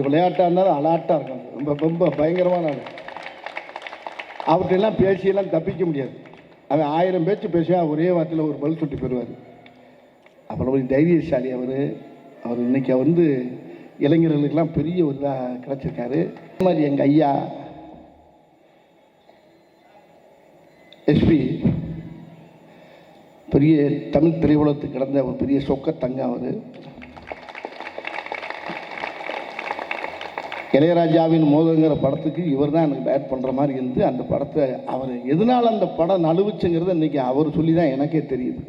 விளையாட்டாக இருந்தாலும் அலாட்டாக இருக்கும் ரொம்ப ரொம்ப பயங்கரமான ஆள். அவர்கிட்டெல்லாம் பேசியெல்லாம் தப்பிக்க முடியாது. அவன் ஆயிரம் பேச்சு பேசியா ஒரே வார்த்தையில் ஒரு பதில் சுட்டி பெறுவார் அப்புறம் ஒரு தைரியசாலி அவர். அவர் இன்னைக்கு வந்து இளைஞர்களுக்கெல்லாம் பெரிய ஒரு இதாக கிடச்சிருக்காரு. அதே மாதிரி எங்கள் ஐயா எஸ்பி பெரிய தமிழ் திரையுலகத்துக்கு கிடந்த ஒரு பெரிய சொக்க தங்கம் அவர். இளையராஜாவின் மோதங்கிற படத்துக்கு இவர் தான் எனக்கு டயட் பண்ணுற மாதிரி இருந்து அந்த படத்தை அவர் எதனால் அந்த படம் நழுவுச்சுங்கிறத இன்றைக்கி அவர் சொல்லி தான் எனக்கே தெரியுது.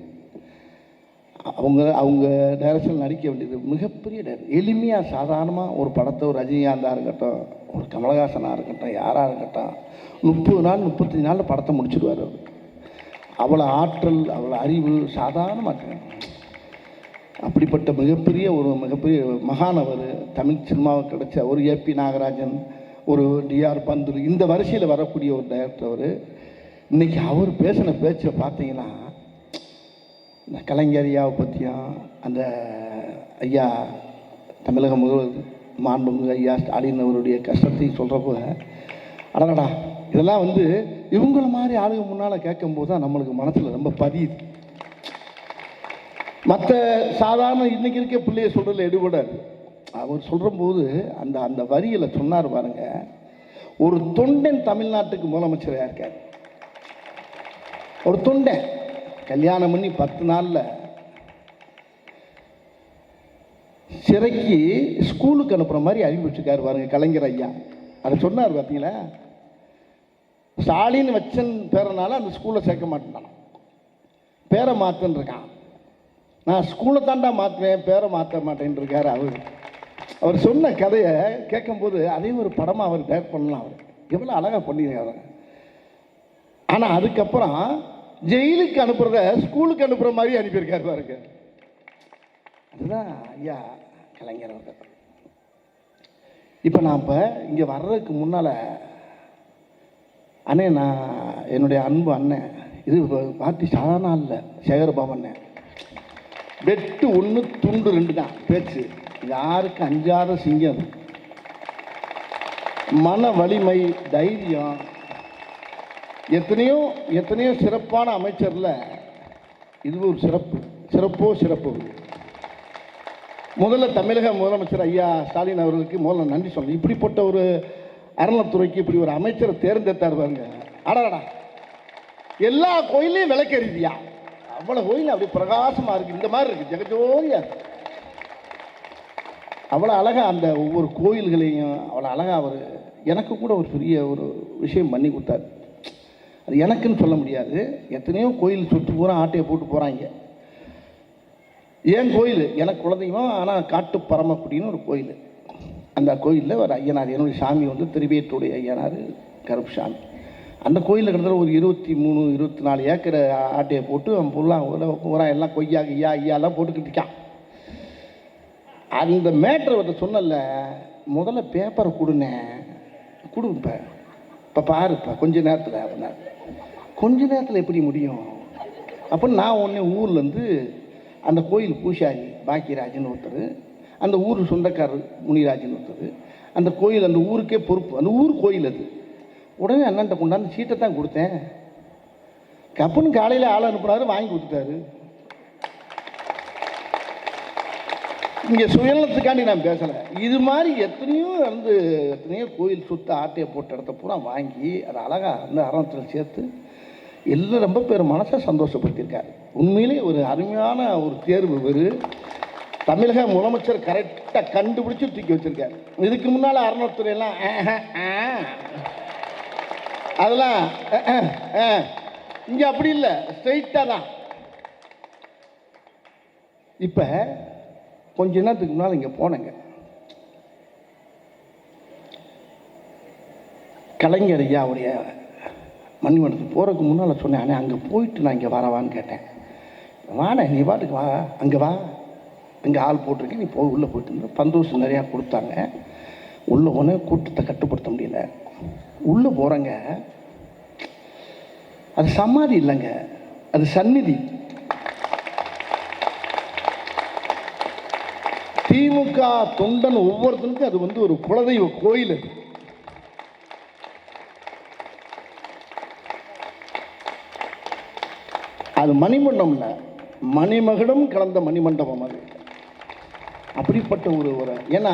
அவங்க அவங்க டைரக்ஷன் நடிக்க வேண்டியது மிகப்பெரிய எளிமையாக சாதாரணமாக ஒரு படத்தை ஒரு ரஜினிகாந்தாக இருக்கட்டும் ஒரு கமலஹாசனாக இருக்கட்டும் யாராக இருக்கட்டும் முப்பது நாள் முப்பத்தஞ்சு நாளில் படத்தை முடிச்சுடுவார் அவர். அவ்வளோ ஆற்றல் அவ்வளோ அறிவு சாதாரணமாக அப்படிப்பட்ட மிகப்பெரிய ஒரு மிகப்பெரிய மகானவர் தமிழ் சினிமாவுக்கு கிடைச்ச ஒரு ஏபி நாகராஜன் ஒரு டிஆர் பந்துரு இந்த வரிசையில் வரக்கூடிய ஒரு டைரக்டர் அவர். இன்றைக்கி அவர் பேசின பேச்சை பார்த்தீங்கன்னா இந்த கலைஞர் ஐயாவை பற்றியும் அந்த ஐயா தமிழக முதல்வர் மாண்புமிகு ஐயா ஸ்டாலின் அவருடைய கஷ்டத்தையும் சொல்கிறப்போ அடடா இதெல்லாம் வந்து இவங்கள மாதிரி ஆளுங்க முன்னால் கேட்கும்போது தான் நம்மளுக்கு மனசில் ரொம்ப பதியுது. மற்ற சாதாரண இன்னைக்கு இருக்க பிள்ளைய சொல்கிறதுல எடுபடாது அவர் சொல்கிற போது அந்த அந்த வரியில் சொன்னார் பாருங்க ஒரு தொண்டன் தமிழ்நாட்டுக்கு முதலமைச்சராக இருக்கார். ஒரு தொண்டன். கல்யாணம் பண்ணி பத்து நாளில் சிறைக்கு ஸ்கூலுக்கு அனுப்புகிற மாதிரி அறிவிச்சிருக்காரு பாருங்க கலைஞர் ஐயா. அதை சொன்னார் பார்த்தீங்களா ஸ்டாலின் வச்சன் பேரனால அந்த ஸ்கூலில் சேர்க்க மாட்டேன் பேரை மாற்றுன்னு இருக்கான் நான் ஸ்கூலை தாண்டா மாற்றுவேன் பேரை மாற்ற மாட்டேன் இருக்கார் அவர். அவர் சொன்ன கதையை கேட்கும்போது அதே ஒரு படமாக அவர் டேட் பண்ணலாம் அவர். எவ்வளோ அழகாக பண்ணியிருக்காரு ஆனால் அதுக்கப்புறம் ஜெயிலுக்கு அனுப்புகிறத ஸ்கூலுக்கு அனுப்புகிற மாதிரி அனுப்பியிருக்காரு பாருங்க. அதுதான் ஐயா கலைஞர் அவர்கள். இப்போ நான் இப்போ இங்கே வர்றதுக்கு முன்னால் அண்ணே நான் என்னுடைய அன்பு அண்ணன். இது பார்த்து சாதாரண இல்லை சேகரபாபு அண்ணன். வெட்டு ஒன்று துண்டு ரெண்டு தான் பேச்சு யாருக்கு அஞ்சாத சிங்கம்? அது. மன வலிமை தைரியம். எத்தனையோ எத்தனையோ சிறப்பான அமைச்சரில் இது ஒரு சிறப்பு. சிறப்போ சிறப்பு. முதல்ல தமிழக முதலமைச்சர் ஐயா ஸ்டாலின் அவர்களுக்கு முதல்ல நன்றி சொல்லணும். இப்படிப்பட்ட ஒரு அறநிலத்துறைக்கு இப்படி ஒரு அமைச்சரை தேர்ந்தெடுத்தார் பாருங்க. அடடா எல்லா கோயிலையும் விளக்கெறிதியா அவ்வளோ கோயில் அப்படி பிரகாசமாக இருக்குது இந்த மாதிரி இருக்குது ஜெகஜோதியா அவ்வளோ அழகாக அந்த ஒவ்வொரு கோயில்களையும் அவ்வளோ அழகாக அவர் எனக்கு கூட ஒரு பெரிய ஒரு விஷயம் பண்ணி கொடுத்தாரு. அது எனக்குன்னு சொல்ல முடியாது. எத்தனையோ கோயில் சுற்று பூரா ஆட்டையை போட்டு போகிறாங்க ஏன் கோயில்? எனக்கு குலதெய்வம் ஆனால் காட்டு பரமக்குடின்னு ஒரு கோயில். அந்த கோயிலில் ஒரு ஐயனார் என்னுடைய சாமி வந்து திருவேட்டுடைய ஐயனார் கருப்பு சாமி அந்த கோயிலில் கிட்டத்தட்ட ஒரு இருபத்தி மூணு இருபத்தி நாலு ஏக்கர் ஆட்டையை போட்டு அவன் ஃபுல்லாக பூரா எல்லாம் கொய்யா ஐயா ஐயாலாம் போட்டுக்கிட்டு இருக்கான். அந்த மேட்ரு அவர்கிட்ட சொன்னல முதல்ல பேப்பரை கொடுனேன் கொடுப்பேன் இப்போ. இப்போ பாருப்பா கொஞ்ச நேரத்தில் அப்படின்னா கொஞ்ச நேரத்தில் எப்படி முடியும்? அப்போ நான் உடனே ஊர்லேருந்து அந்த கோயில் பூசாரி பாக்கியராஜன் ஒருத்தர் அந்த ஊர் சொந்தக்காரர் முனிராஜன் ஒருத்தர் அந்த கோயில் அந்த ஊருக்கே பொறுப்பு. அந்த ஊர் கோயில் அது. உடனே அண்ணன்ட்ட கொண்டாந்து சீட்டை தான் கொடுத்தேன். கப்புன்னு காலையில் ஆள் அனுப்புனாரு வாங்கி கொடுத்துட்டாரு. இங்கே சுயநலத்துக்காண்டி நான் பேசலை. இது மாதிரி எத்தனையோ வந்து எத்தனையோ கோயில் சுத்த ஆட்டையை போட்ட இடத்த பூரா வாங்கி அதை அழகாக அந்த அரணத்தில் சேர்த்து எல்லாம் ரொம்ப பேர் மனசை சந்தோஷப்படுத்தியிருக்காரு. உண்மையிலே ஒரு அருமையான ஒரு தேர்வு இவர். தமிழக முதலமைச்சர் கரெக்டாக கண்டுபிடிச்சி தூக்கி வச்சிருக்காரு. இதுக்கு முன்னால் அறநிலைத்துறையெல்லாம் அதெல்லாம் இங்கே அப்படி இல்லை. ஸ்ட்ரைட்டாக தான். இப்போ கொஞ்ச நேரத்துக்கு முன்னால் இங்கே போனேங்க. கலைஞர் ஐயா அவருடைய மணிமண்டத்துக்கு போகிறதுக்கு முன்னால் சொன்னேன் அண்ணே அங்கே போயிட்டு நான் இங்கே வரவான்னு கேட்டேன். வாண்ணே நீ பாட்டுக்கு வா. அங்கே வா. அங்கே ஆள் போட்டிருக்கேன். நீ போய் உள்ளே போயிட்டு இருந்த சந்தோஷம் நிறையா கொடுத்தாங்க. உள்ளே உடனே கூட்டத்தை கட்டுப்படுத்த முடியல. உள்ளே போகிறேங்க அது சமாதி இல்லைங்க. அது சந்நிதி. திமுக தொண்டன் ஒவ்வொருத்தனுக்கும் அது வந்து ஒரு குலதெய்வ கோயில் அது. அது மணிமண்டம்ல மணிமகுடம் கலந்த மணிமண்டபம் அது. அப்படிப்பட்ட ஒரு ஒரு ஏன்னா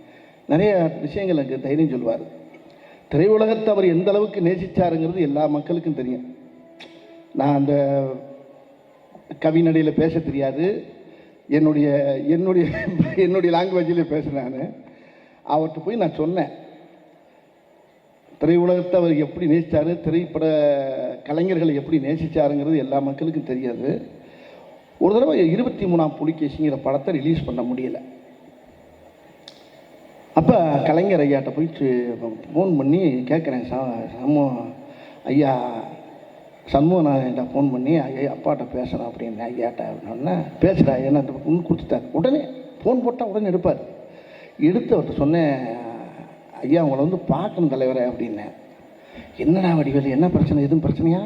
நிறைய விஷயங்கள் எனக்கு தைரியம் சொல்லுவார் திரையுலகத்தை அவர் எந்த அளவுக்கு நேசிச்சாருங்கிறது எல்லா மக்களுக்கும் தெரியும். நான் அந்த கவிநடையில் பேச தெரியாது. என்னுடைய என்னுடைய என்னுடைய லாங்குவேஜில் பேசுகிறேன் நான். அவர்கிட்ட போய் நான் சொன்னேன். திரையுலகத்தை அவர் எப்படி நேசித்தார் திரைப்பட கலைஞர்களை எப்படி நேசிச்சாருங்கிறது எல்லா மக்களுக்கும் தெரியாது. ஒரு தடவை இருபத்தி மூணாம் புலிகேசிங்கிற படத்தை ரிலீஸ் பண்ண முடியலை. அப்போ கலைஞர் ஐயாட்ட போயிட்டு ஃபோன் பண்ணி கேட்குறேன் ச சமூக ஐயா சண்முகநாதன்ட்ட ஃபோன் பண்ணி ஐயா அப்பாட்ட பேசுகிறேன் அப்படின்னு ஐயாட்ட அப்படின்னா பேசுகிறா என்ன ஒன்று கொடுத்துட்டார். உடனே ஃபோன் போட்டால் உடனே எடுப்பார். எடுத்து அவர்கிட்ட சொன்னேன் ஐயா உங்களை வந்து பார்க்கணும் தலைவரே அப்படின்னேன் என்னடா வடிவேல் என்ன பிரச்சனை? எதுவும் பிரச்சனையா?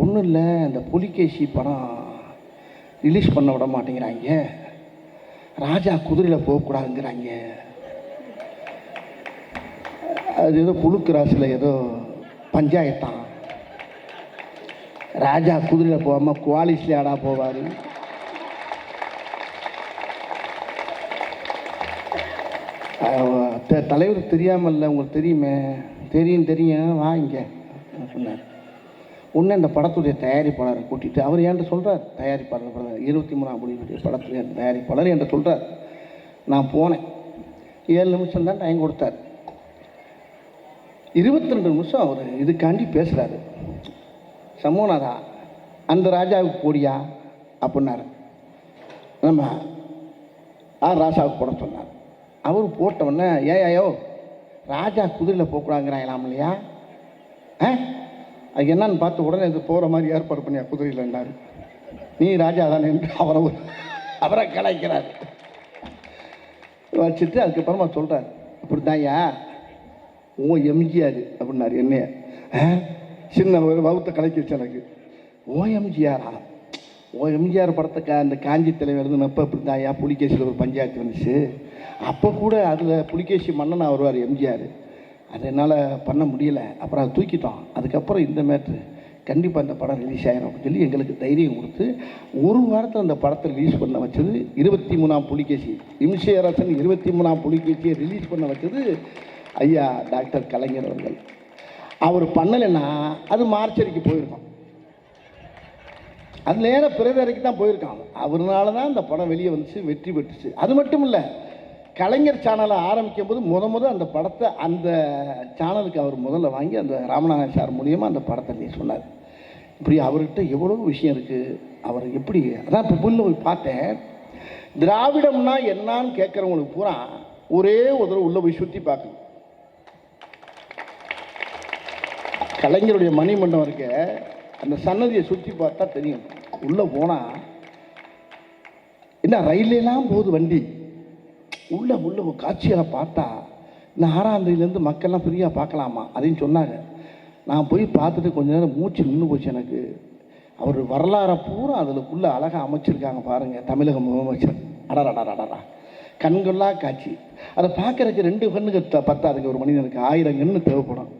ஒன்றும் இல்லை. இந்த புலிகேசி படம் ரிலீஸ் பண்ண விட மாட்டேங்கிறாங்க. ராஜா குதிரையில் போகக்கூடாதுங்கிறாங்க. அது ஏதோ புழுக்கு ராசியில் ஏதோ பஞ்சாயத்தான். ராஜா குதிரையில் போகாமல் குவாலிஸ்ல ஆடா போவார்? தலைவர் தெரியாமல்ல உங்களுக்கு தெரியுமே? தெரியும் தெரியும். வா இங்கே. சொன்னார்? ஒன்று இந்த படத்துடைய தயாரிப்பாளரை கூட்டிட்டு அவர் என்கிட்ட சொல்கிறார் தயாரிப்பாளர் படம் இருபத்தி மூணாம் முடிவுடைய படத்துடைய தயாரிப்பாளர் என்கிட்ட சொல்கிறார் நான் போனேன். ஏழு நிமிஷம் தான் டைம் கொடுத்தார். இருபத்தி ரெண்டு நிமிஷம் அவர் இதுக்காண்டி பேசுகிறாரு சமூகநாதா அந்த ராஜாவுக்கு போடியா? அப்படின்னாரு. நம்ம ஆ ராசாவுக்கு போட சொன்னார். அவர் போட்ட ஏ ஏயோ ராஜா குதிரையில் போகக்கூடாங்கிறாங்களாம் இல்லையா? ஆ? அது என்னன்னு பார்த்து உடனே இது போகிற மாதிரி ஏற்பாடு பண்ணியா குதிரையில்னாரு நீ ராஜா தானே? என்று அவரை ஒரு- அவரை கலாய்க்கிறார். வச்சுட்டு அதுக்கப்புறமா சொல்கிறார் அப்படி தான்யா ஓ எம்ஜிஆர் அப்படின்னாரு என்னைய. சின்ன ஒரு வகுத்த கலைக்கிச்சு எனக்கு. ஓ எம்ஜிஆரா ஓ எம்ஜிஆர் படத்தை கா அந்த காஞ்சி தலைவர் எழுதுனப்போ இப்படி தான்யா புலிகேசியில் ஒரு பஞ்சாயத்து வந்துச்சு. அப்போ கூட அதில் புலிகேசி மன்னனாக வருவார் எம்ஜிஆர் அது என்னால் பண்ண முடியல. அப்புறம் அதை தூக்கிட்டோம். அதுக்கப்புறம் இந்த மேட்ரு கண்டிப்பாக இந்த படம் ரிலீஸ் ஆகிடும் அப்படின்னு சொல்லி எங்களுக்கு தைரியம் கொடுத்து ஒரு வாரத்தில் அந்த படத்தை ரிலீஸ் பண்ண வச்சது இருபத்தி மூணாம் புலிகேசி. இம்சையரசன் இருபத்தி மூணாம் புலிகேசியை ரிலீஸ் பண்ண வச்சது ஐயா டாக்டர் கலைஞர் அவர்கள். அவர் பண்ணலைன்னா அது மார்ச்சரிக்கு போயிருக்கோம். அது நேராக பிறதரைக்கு தான் போயிருக்காங்க அவருனால தான் இந்த படம் வெளியே வந்துச்சு வெற்றி பெற்றுச்சு. அது மட்டும் இல்லை கலைஞர் சேனலை ஆரம்பிக்கும் போது முத முத அந்த படத்தை அந்த சேனலுக்கு அவர் முதல்ல வாங்கி அந்த ராமநாதன் சார் மூலியமாக அந்த படத்தை நீ சொன்னார். இப்படி அவர்கிட்ட எவ்வளோ விஷயம் இருக்குது அவர் எப்படி அதான் இப்போ புல்ல போய் பார்த்தேன். திராவிடம்னா என்னான்னு கேட்குறவங்களுக்கு பூரா ஒரே ஒரு தடவை உள்ளே போய் சுற்றி பார்க்கணும். கலைஞருடைய மணிமண்டபம் இருக்க அந்த சன்னதியை சுற்றி பார்த்தா தெரியும். உள்ளே போனால் என்ன ரயிலெல்லாம் போகுது வண்டி. உள்ளே உள்ள ஒரு காட்சிகளை பார்த்தா இந்த ஆறாம் தேதியிலேருந்து மக்கள்லாம் ஃப்ரீயாக பார்க்கலாமா? அப்படின்னு சொன்னாங்க. நான் போய் பார்த்துட்டு கொஞ்ச நேரம் மூச்சு நின்று போச்சு எனக்கு. அவர் வரலாறை பூரா அதுக்குள்ளே அழகாக அமைச்சிருக்காங்க பாருங்கள் தமிழக முதலமைச்சர். அடடடடடா கண்கொள்ளா காட்சி. அதை பார்க்குறதுக்கு ரெண்டு கண்ணுக்கு த- பத்தாதுங்க ஒரு மனிதனுக்கு. ஆயிரம் கண்ணு தேவைப்படும்.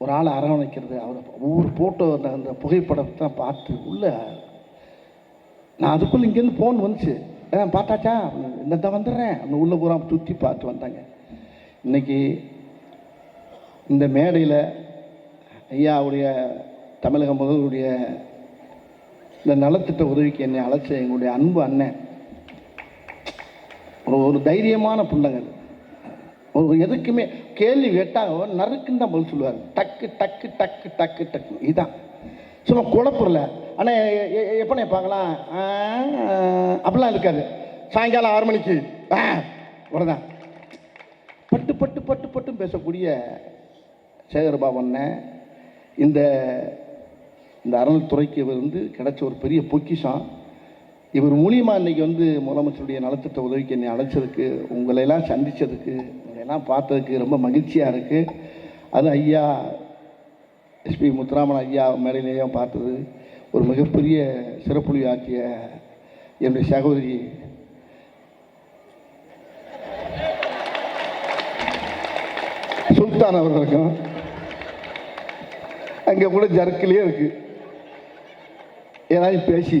ஒரு ஆளை அரவணைக்கிறது அவர் ஒவ்வொரு ஃபோட்டோ அந்த அந்த புகைப்படத்தை பார்த்து உள்ள நான் அதுக்குள்ளே இங்கேருந்து ஃபோன் வந்துச்சு. ஆ பார்த்தாச்சா? என்ன தான் வந்துடுறேன்? அந்த உள்ளே பூரா சுற்றி பார்த்து வந்தாங்க இன்னைக்கு இந்த மேடையில் ஐயாவுடைய தமிழக முதல்வருடைய இந்த நலத்திட்ட உதவிக்கு என்னை அழைச்ச எங்களுடைய அன்பு அண்ணன். ஒரு ஒரு தைரியமான பிள்ளைங்க அது. ஒரு எதுக்குமே கேள்வி கேட்டால் நறுக்குன்னு தான் பதில் சொல்லுவார். டக்கு டக்கு டக்கு டக்கு டக்கு. இதுதான் சும்மா குழப்பல ஆனால் எப்போண்ணே பார்க்கலாம்? அப்படிலாம் இருக்காது. சாயங்காலம் ஆறு மணிக்கு. ஆ இவ்வளோதான் பட்டு பட்டு பட்டு பட்டு பேசக்கூடிய சேகர்பாபண்ண அண்ணன் இந்த இந்த அறநிலைத்துறைக்கு இவர் வந்து கிடைச்ச ஒரு பெரிய பொக்கிஷம். இவர் மூலியமாக இன்றைக்கி வந்து முதலமைச்சருடைய நலத்திட்ட உதவிக்கு என்னை அழைச்சதுக்கு உங்களையெல்லாம் சந்தித்ததுக்கு சந்திச்சதுக்கு பார்த்ததுக்கு ரொம்ப மகிழ்ச்சியாக இருக்குது அது ஐயா எஸ்பி முத்துராமன் ஐயா மேடையிலேயும் பார்த்தது. ஒரு மிகப்பெரிய சிறப்புலி ஆற்றிய என்னுடைய சகோதரி. சுல்தான் அவர்களுக்கும் அங்கே கூட ஜர்க்கிலே இருக்குது ஏதாவது பேசி.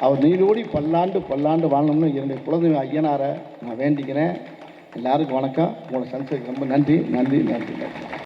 அவர் நீரோடி பல்லாண்டு பல்லாண்டு வாழணும்னு என்னுடைய குழந்தை ஐயனாரை நான் வேண்டிக்கிறேன். எல்லாருக்கும் வணக்கம். உங்களை சந்திச்சதுக்கு ரொம்ப நன்றி நன்றி நன்றி நன்றி.